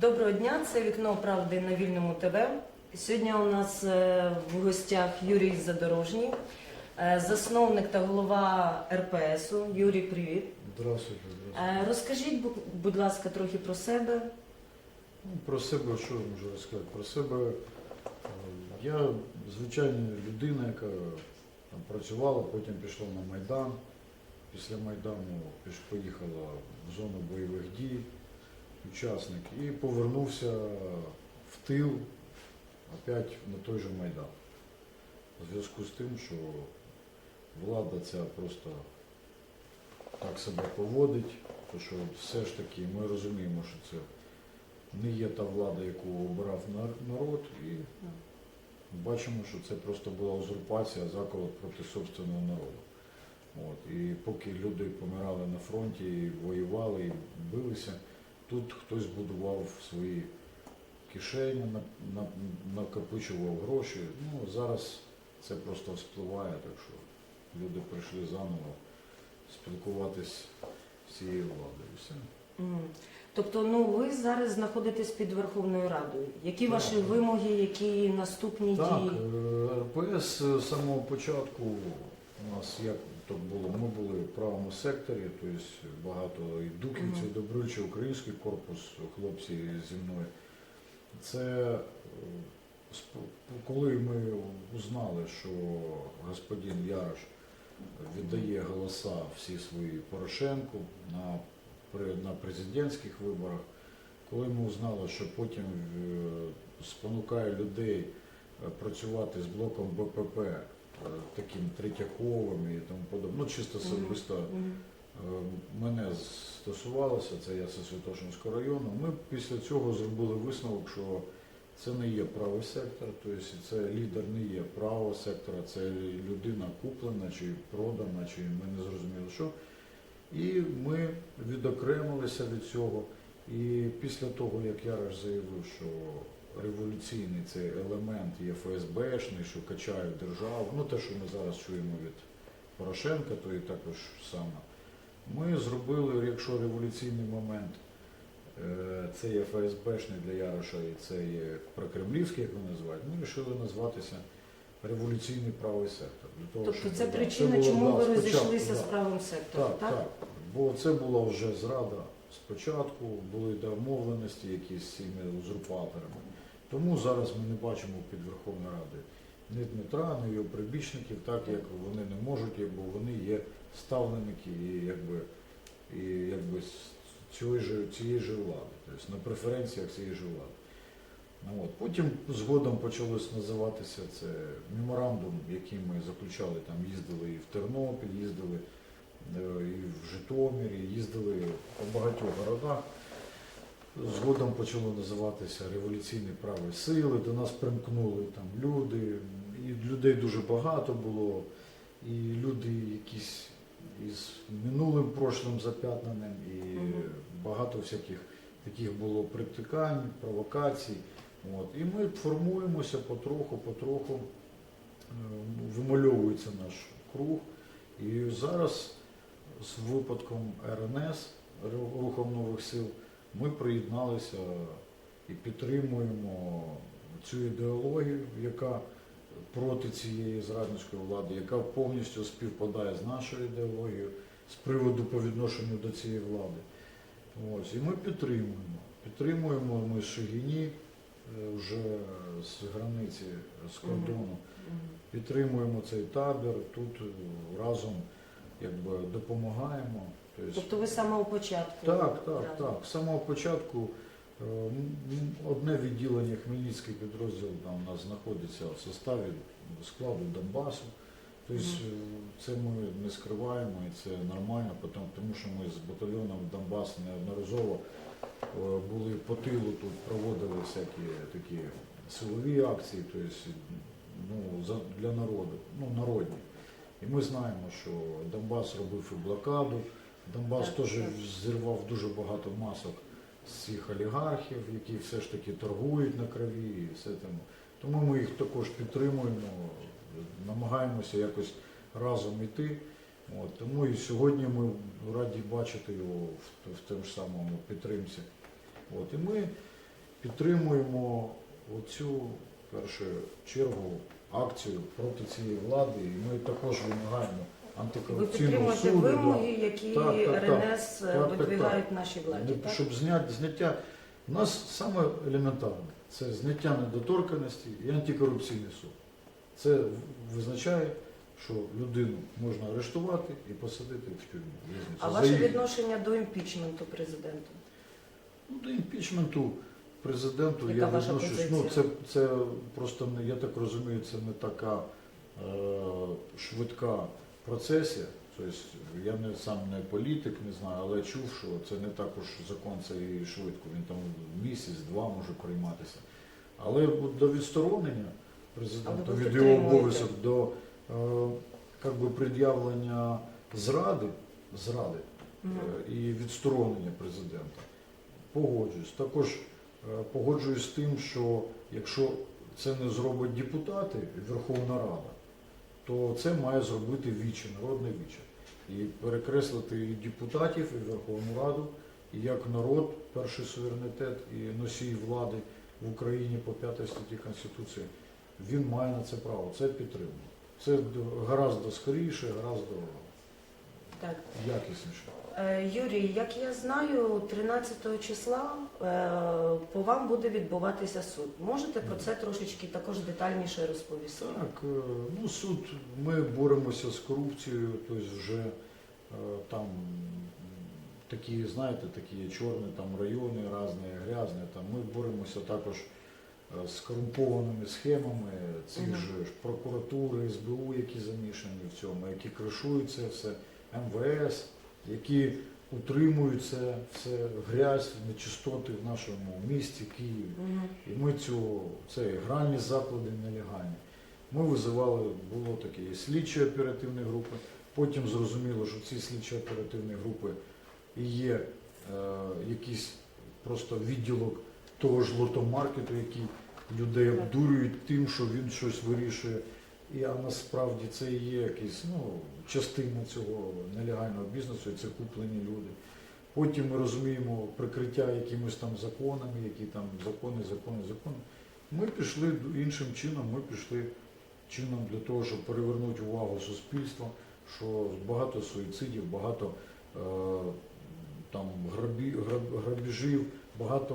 Доброго дня, це вікно правди на вільному ТВ. Сьогодні у нас е, в гостях Юрій Задорожній, е, засновник та голова РПСу. Юрій, привіт. Здравствуйте, здравствуйте. Е, Розкажіть, будь ласка, трохи про себе. Ну, Про себе, що я можу розказати? Про себе я звичайна людина, яка там працювала, потім пішла на Майдан. Після Майдану поїхала в зону бойових дій, учасник, і повернувся в тил опять на той же Майдан. У зв'язку з тим, що влада ця просто так себе поводить, то що все ж таки ми розуміємо, що це не є та влада, яку обирав народ, і бачимо, що це просто була узурпація, заколот проти собственного народу. От. І поки люди помирали на фронті, і воювали, і билися, тут хтось будував свої кишені, на- на- накопичував гроші. Ну, зараз це просто спливає, так що люди прийшли заново спілкуватись з цією владою. Все. Тобто, ну ви зараз знаходитесь під Верховною Радою. Які Так. ваші вимоги, які наступні Так, дії? е, РПС з самого початку у нас як то було, ми були в правому секторі, тобто багато і духівців, Мгм. добрючий український корпус, хлопці зі мною. Це е, коли ми узнали, що господин Ярош віддає голоса всі свої Порошенку на, на президентських виборах, коли ми узнали, що потім е, спонукає людей е, працювати з блоком БПП, таким Третьяковим і тому подобне, ну чисто особисто. Е, мене стосувалося, це я Святошинського району. Ми після цього зробили висновок, що це не є правий сектор, тобто це лідер не є правого сектора, це людина куплена чи продана, чи ми не зрозуміли що. І ми відокремилися від цього. І після того, як Ярош заявив, що революційний цей елемент є ФСБшний, що качають державу, ну те, що ми зараз чуємо від Порошенка, то і також саме. Ми зробили, якщо революційний момент е, це є ФСБшний для Яроша і це є прокремлівський, як вони називають, ми вирішили назватися революційний правий сектор. Для того, Тобто щоб, це причина, було, чому ви розійшлися з правим сектором, Так, так? так. Бо це була вже зрада спочатку, були домовленості якісь з цими узурпаторами. Тому зараз ми не бачимо під Верховною Радою ні Дмитра, ні його прибічників, так як вони не можуть, бо вони є ставленики і якби, і якби цієї ж, цієї ж влади, тобто на преференціях цієї ж влади. Ну, от. Потім згодом почалось називатися це меморандум, який ми заключали, там їздили і в Тернопіль, їздили е, і в Житомирі, їздили по багатьох городах. Згодом почало називатися Революційні праві сили, до нас примкнули там люди, і людей дуже багато було, і люди якісь із минулим прошлим зап'ятнаним, і багато всяких таких було притикань, провокацій. От. І ми формуємося потроху, потроху, е, вимальовується наш круг. І зараз з випадком РНС, Рухом нових сил, ми приєдналися і підтримуємо цю ідеологію, яка проти цієї зрадницької влади, яка повністю співпадає з нашою ідеологією з приводу по відношенню до цієї влади. Ось, і ми підтримуємо. Підтримуємо ми Шигіні е, вже з границі, з кордону. Підтримуємо цей табір, тут е, разом якби, допомагаємо. Тобто ви з самого початку? Так, так, так. З самого початку е, одне відділення Хмельницький підрозділ там у нас знаходиться в составі складу Донбасу. Тобто е, це ми не скриваємо і це нормально, тому що ми з батальйоном Донбас неодноразово е, були по тилу тут, проводили всякі такі силові акції, тобто, ну, для народу, ну, народні. І ми знаємо, що Донбас робив і блокаду, Донбас Так, теж так. зірвав дуже багато масок з цих олігархів, які все ж таки торгують на крові і все тому. Тому ми їх також підтримуємо, намагаємося якось разом іти. От, тому і сьогодні ми раді бачити його в, в тому ж самому підтримці. От, і ми підтримуємо оцю в першу чергу акцію проти цієї влади. І ми також вимагаємо Ви антикорупційного підтримуєте суду. да. вимоги, які Так, так, так. РНС Так, так, видвигають нашій владі. Не- Так? Щоб зняти зняття. У нас саме елементарне це зняття недоторканості і антикорупційний суд. Це визначає, що людину можна арештувати і посадити в тюрму. в'язницю. А За ваше її- відношення до імпічменту президента? Ну, до імпічменту президенту Яка я ваша відношусь. Ну, це, позиція? це просто не- я так розумію, це не така е, швидка процесія. Тобто я не сам не політик, не знаю, але чув, що це не також закон, це і швидко. Він там місяць-два може прийматися. Але до відсторонення президента від його обов'язок до е, как би, пред'явлення зради, зради е, і відсторонення президента. Погоджуюсь. Також е, погоджуюсь з тим, що якщо це не зробить депутати Верховна Рада, то це має зробити віче, народне віче. І перекреслити і депутатів, і Верховну Раду, і як народ, перший суверенітет і носій влади в Україні по п'ятій статті Конституції, він має на це право. Це підтримує. Це гораздо скоріше, гораздо якісніше. Е, Юрій, як я знаю, 13 числа е, по вам буде відбуватися суд. Можете про це трошечки також детальніше розповісти? Так, е, ну суд, ми боремося з корупцією, тобто вже там такі, знаєте, такі чорні там райони різні, грязні. Там ми боремося також з корумпованими схемами цих Мгм. же прокуратури, СБУ, які замішані в цьому, які кришують це все, МВС, які утримують це все грязь, нечистоти в нашому місті Києві. І ми цю, це гральні заклади нелегальні. Ми визивали, було таке і слідчі оперативні групи. Потім зрозуміло, що ці слідчі оперативні групи і є е, якийсь просто відділок того ж лотомаркету, який людей обдурюють тим, що він щось вирішує. І а насправді це і є якась ну, частина цього нелегального бізнесу, і це куплені люди. Потім ми розуміємо прикриття якимось там законами, які там закони, закони, закони. Ми пішли іншим чином, ми пішли чином для того, щоб привернути увагу суспільства, що багато суїцидів, багато е, там грабі, граб- грабіжів, багато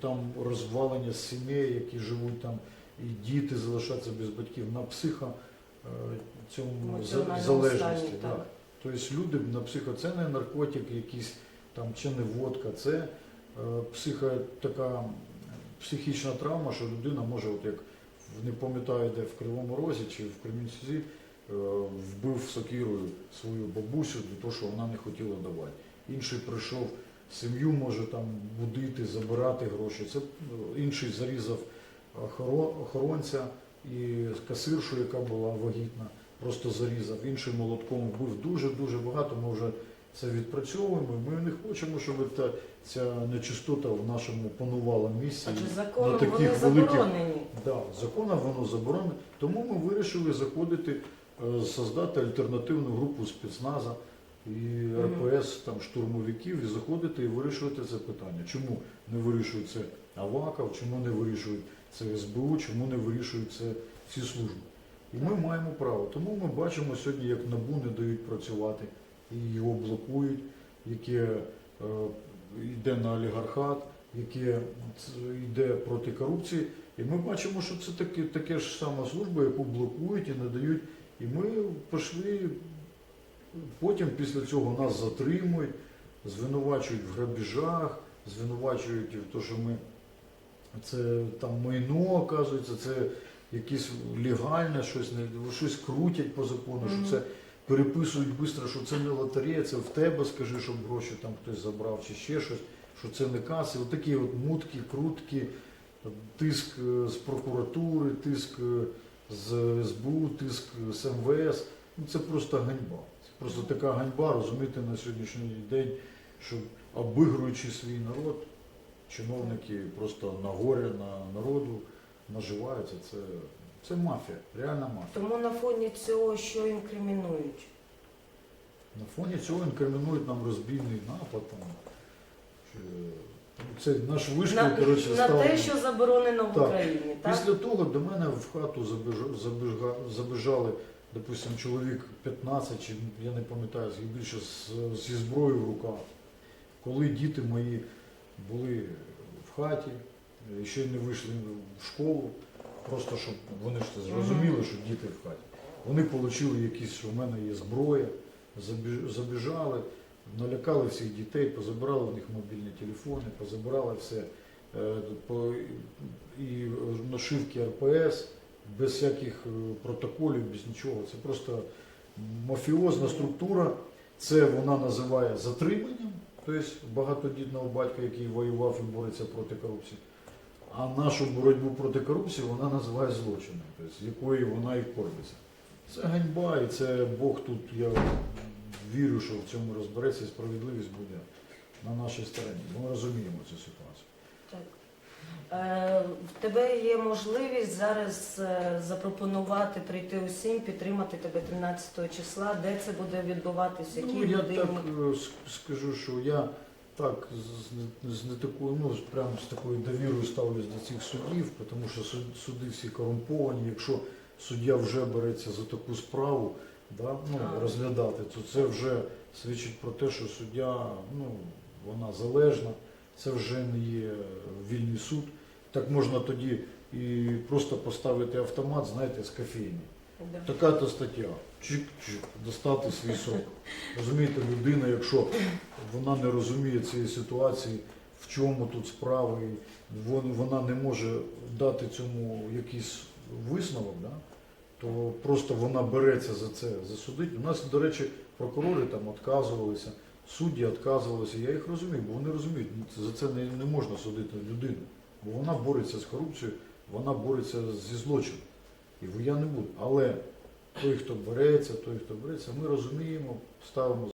там розвалення сімей, які живуть там, і діти залишаються без батьків на психо е, цьому Емоціональному залежності. стані, так. Тобто люди на психо, це не наркотик якийсь там, чи не водка, це е, психо, така психічна травма, що людина може, от як не пам'ятаю, де в Кривому Розі чи в Кремінці, е, вбив сокирою свою бабусю для того, що вона не хотіла давати. Інший прийшов сім'ю, може там будити, забирати гроші. Це е, інший зарізав охоро- охоронця і касиршу, яка була вагітна, просто зарізав. Інший молотком вбив дуже-дуже багато. Ми вже це відпрацьовуємо. Ми не хочемо, щоб та, ця нечистота в нашому панувала місці. Адже законом таких вони великих- заборонені. Да, законом воно заборонено. Тому ми вирішили заходити, е, создати альтернативну групу спецназа і РПС там штурмовиків і заходити і вирішувати це питання. Чому не вирішують це Аваков, чому не вирішують це СБУ, чому не вирішують це ці служби. І ми маємо право. Тому ми бачимо сьогодні, як НАБУ не дають працювати і його блокують, яке е, йде на олігархат, яке йде проти корупції. І ми бачимо, що це таке, таке ж сама служба, яку блокують і не дають. І ми пішли, потім після цього нас затримують, звинувачують в грабіжах, звинувачують в те, що ми це там майно, оказується, це якесь легальне, щось щось крутять по закону, що це переписують швидко, що це не лотерея, це в тебе скажи, щоб гроші там хтось забрав чи ще щось, що це не каси. От такі от мутки, крутки, тиск е, з прокуратури, тиск е, з СБУ, тиск з МВС. Ну, це просто ганьба. Просто така ганьба, розумієте, на сьогоднішній день, що обігруючи свій народ, чиновники просто на горе на народу наживаються. Це, це мафія, реальна мафія. Тому на фоні цього, що інкримінують. На фоні цього інкримінують нам розбійний напад, там, чи, Це наш вишкіл, на, коротше, на став. те, що заборонено в Так. Україні, так? Після того до мене в хату забіж- забіжга- забіжали, допустимо, чоловік 15, чи я не пам'ятаю, більше зі зброєю в руках. Коли діти мої були в хаті, е, ще не вийшли в школу, просто щоб вони ж зрозуміли, що діти в хаті. Вони отримали якісь, що в мене є зброя, забіжали, налякали всіх дітей, позабирали в них мобільні телефони, позабирали все. е, І нашивки РПС, без всяких е, протоколів, без нічого. Це просто мафіозна структура. Це вона називає затриманням, тобто багатодітного батька, який воював і бореться проти корупції. А нашу боротьбу проти корупції вона називає злочином, тобто, з якої вона і кормиться. Це ганьба, і це Бог тут, я вірю, що в цьому розбереться і справедливість буде на нашій стороні. Ми розуміємо цю ситуацію. Е, в тебе є можливість зараз е, запропонувати прийти усім, підтримати тебе 13 числа. Де це буде відбуватися? Які Ну, я годині? так е, скажу, що я так з, з не такою, ну прямо з такою довірою ставлюсь до цих суддів, тому що суд- суди всі корумповані. Якщо суддя вже береться за таку справу, да, ну, А. розглядати, то це вже свідчить про те, що суддя, ну, вона залежна, це вже не є вільний суд. Так можна тоді і просто поставити автомат, знаєте, з кофейні. Да. Така то стаття. Чик-чик, достати свій сок. Розумієте, людина, якщо вона не розуміє цієї ситуації, в чому тут справа, і вона не може дати цьому якийсь висновок, да? то просто вона береться за це засудити. У нас, до речі, прокурори там відказувалися, судді відказувалися. Я їх розумію, бо вони розуміють, за це не, не можна судити людину. Бо вона бореться з корупцією, вона бореться зі злочином. І я не буду. Але той, хто береться, той, хто береться, ми розуміємо, ставимо